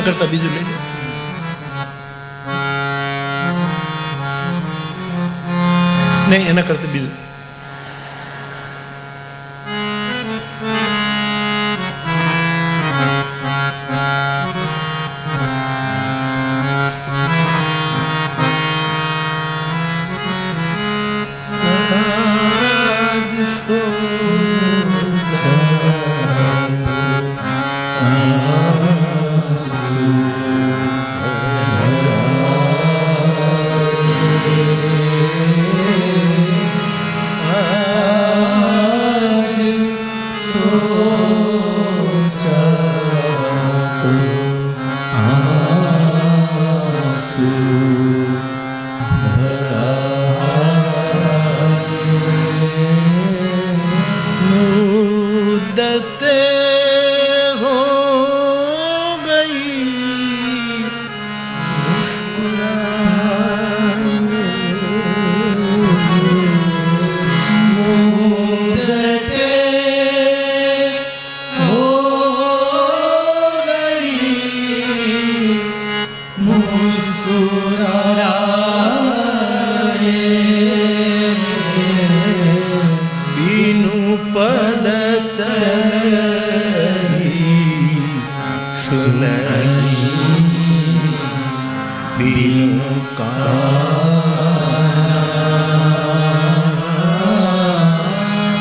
એના કરતા બીજું લઈ નહીં એના કરતા બીજું. Yeah.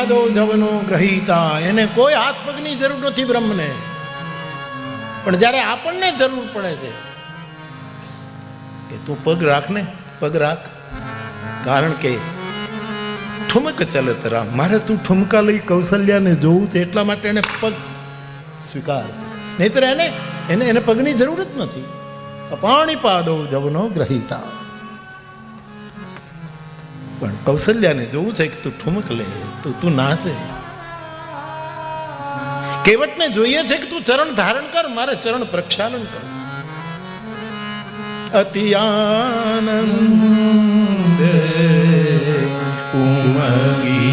પાદો જવનો ગ્રહીતા. એને કોઈ હાથ પગની જરૂર નથી બ્રહ્મને. પણ જ્યારે આપણને જરૂર પડે છે, કે તું પગ રાખ ને, પગ રાખ. કારણ કે ઠુમક ચલત રામ. મારે તું ઠુમકા લઈ કૌશલ્યાને જોવું છે, એટલા માટે એને પગ સ્વીકાર. નહીતર એને એને એને પગની જરૂર જ નથી. અપાણી પાદો જવનો ગ્રહીતા. પણ કૌશલ્યાને જોવું છે કે તું ઠુમક લે, તું તું નાચે. કેવટને જોઈએ છે કે તું ચરણ ધારણ કર, મારે ચરણ પ્રક્ષાલન કર અતિ આનંદ ઉમગી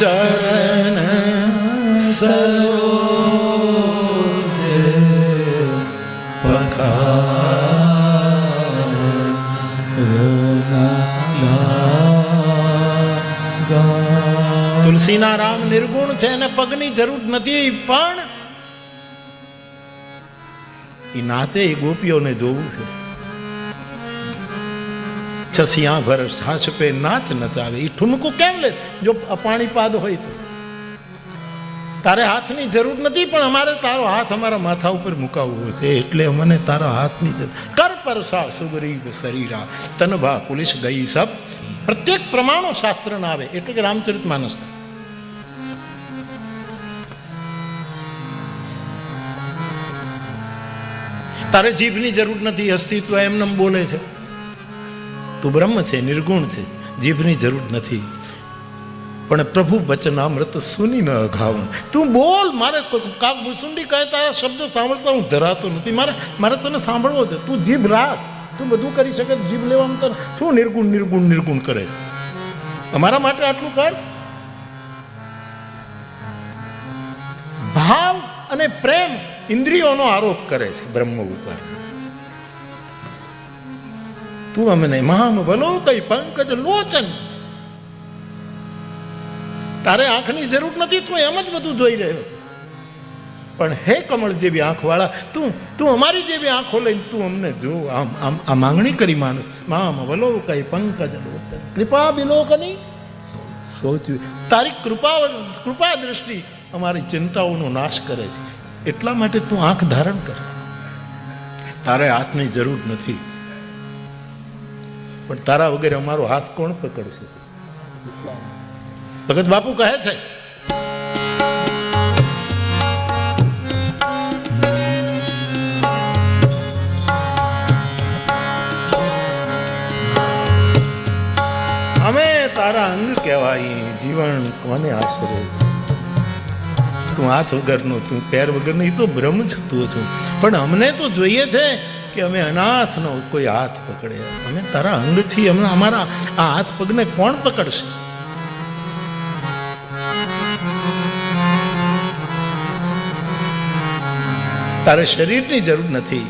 ચરણ સરોજ તુલસીના રામ નિર્ગુણ છે એને પગની જરૂર નથી, પણ એ નાચે એ ગોપીઓને જોવું છે. છસિયા ભર પે નાચ નચાવે એ ઠુમકું કેમ લે? જો અપાણી પાદ હોય તો. તારે હાથની જરૂર નથી, પણ અમારે તારો હાથ અમારા માથા ઉપર મુકાવવો છે. એટલે મને તારા હાથની જરૂર. કર પરસા સુગરીબ શરીરા. તનભા પોલીસ ગઈ સબ. પ્રત્યેક પ્રમાણો શાસ્ત્રના આવે એટલે કે રામચરિત માનસના તારે જીભની જરૂર નથી અસ્તિત્વ એમને બોલે છે. તું બ્રહ્મ છે, નિર્ગુણ છે, જીભની જરૂર નથી. પણ પ્રભુ વચનામૃત સુની ન અઘાવું તું બોલ, મારે કાક ભૂસુંડી કહે તારા શબ્દો સાંભળતા હું ધરાતો નથી. મારે મારે તને સાંભળવો છે. તું જીભ રાખ. તું બધું કરી શકે જીભ લેવામાં તને શું નિર્ગુણ નિર્ગુણ નિર્ગુણ કરે? અમારા માટે આટલું કર. ભાવ અને પ્રેમ ઇન્દ્રિયોનો આરોપ કરે છે બ્રહ્મ ઉપર તું અમને મહામ વલો કઈ પંકજ લોચન. તારે આંખની જરૂર નથી, તું એમ જ બધું જોઈ રહ્યો છે. પણ હે કમળ જેવી આંખવાળા, તું તું અમારી જેવી આંખો લઈને તું અમને જો, આમ આમ, આ માંગણી કરી માનું. મામ વલો કઈ પંકજ લોચન. કૃપા બિલોકની સોચ્યું તારી કૃપા કૃપા દ્રષ્ટિ અમારી ચિંતાઓનો નાશ કરે છે. એટલા માટે તું આંખ ધારણ કર. તારે હાથની જરૂર નથી. પણ તારા વગેરે અમારો હાથ કોણ પકડશે? ભગત બાપુ કહે છે, અમે તારા અંગ કહેવાય, જીવન કોને આશરે? તું હાથ વગરનું તું, પેર વગરનું એ તો બ્રહ્મ છતું છું. પણ અમને તો જોઈએ છે કે અમે અનાથનો કોઈ હાથ પકડે. અમે તારા અંગ છીએ હમણાં અમારા આ હાથ પગને કોણ પકડશે? તારે શરીરની જરૂર નથી.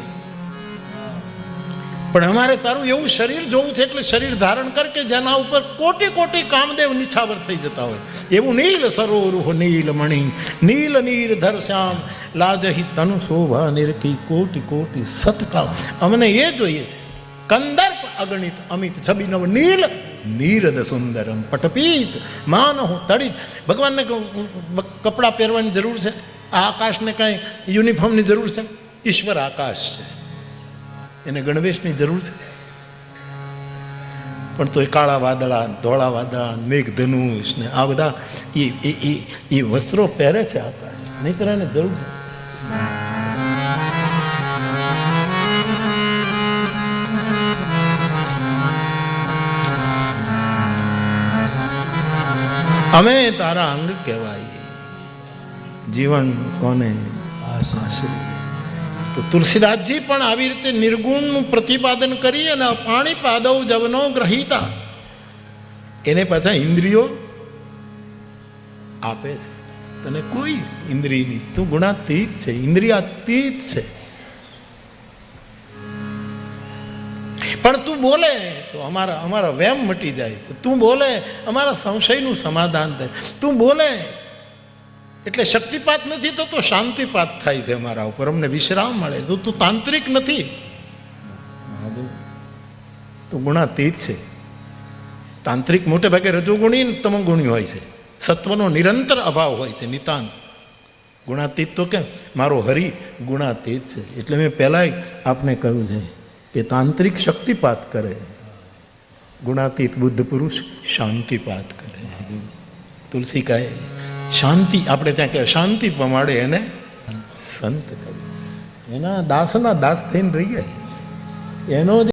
પણ અમારે તારું એવું શરીર જોવું છે એટલે શરીર ધારણ કર કે જેના ઉપર કોટી કોટી કામદેવ નિછાવર થઈ જતા હોય. એવું નીલ સરોરુહ નીલ મણી, નીલ નીર ધરશ્યામ લાજહી તનુ શોભા નિરકી કોટી કોટી સતકા અમને એ જોઈએ છે, કંદર્પ અગણિત અમિત છબી નવ નીલ, નીરદ સુંદરમ પટપીત માન હું તડિત. ભગવાનને કપડાં પહેરવાની જરૂર છે? આ આકાશને કાંઈ યુનિફોર્મની જરૂર છે? ઈશ્વર આકાશ છે. એને ગણવેશની જરૂર છે. પણ તો એ કાળા વાદળા, ધોળા વાદળા, મેઘધનુષ ને આ બધા એ એ એ વસ્ત્રો પહેરે છે આકાશ. નહીતર એને જરૂર. અમે તારા અંગ કહેવાય. જીવન કોને આશરે તો તુલસીદાસજી પણ આવી રીતે નિર્ગુણનું પ્રતિપાદન કરી અને પાણી પાદવ જવનો ગ્રહિતા. એને પાછા ઇન્દ્રિયો આપે છે. તને કોઈ ઇન્દ્રિયની તું ગુણાતીત છે, ઇન્દ્રિયાતીત છે. પણ તું બોલે તો અમારા અમારા વેમ મટી જાય છે. તું બોલે, અમારા સંશયનું સમાધાન થાય. તું બોલે એટલે શક્તિપાત નથી થતો શાંતિપાત થાય છે અમારા ઉપર. અમને વિશ્રામ મળે. તો તું તાંત્રિક નથી. તું ગુણાતીત છે. તાંત્રિક મોટે ભાગે રજોગુણી તમોગુણી હોય છે. સત્વનો નિરંતર અભાવ હોય છે, નિતાંત. ગુણાતીત તો કેમ? મારો હરિ ગુણાતીત છે. એટલે મેં પહેલાંય આપને કહ્યું છે કે તાંત્રિક શક્તિપાત કરે. ગુણાતીત બુદ્ધ પુરુષ શાંતિપાત કરે. તુલસી કહે શાંતિ, આપણે ત્યાં કહેવાય શાંતિ પમાડે એને સંત કહે એના દાસના દાસ થઈને રહીએ. એનો જ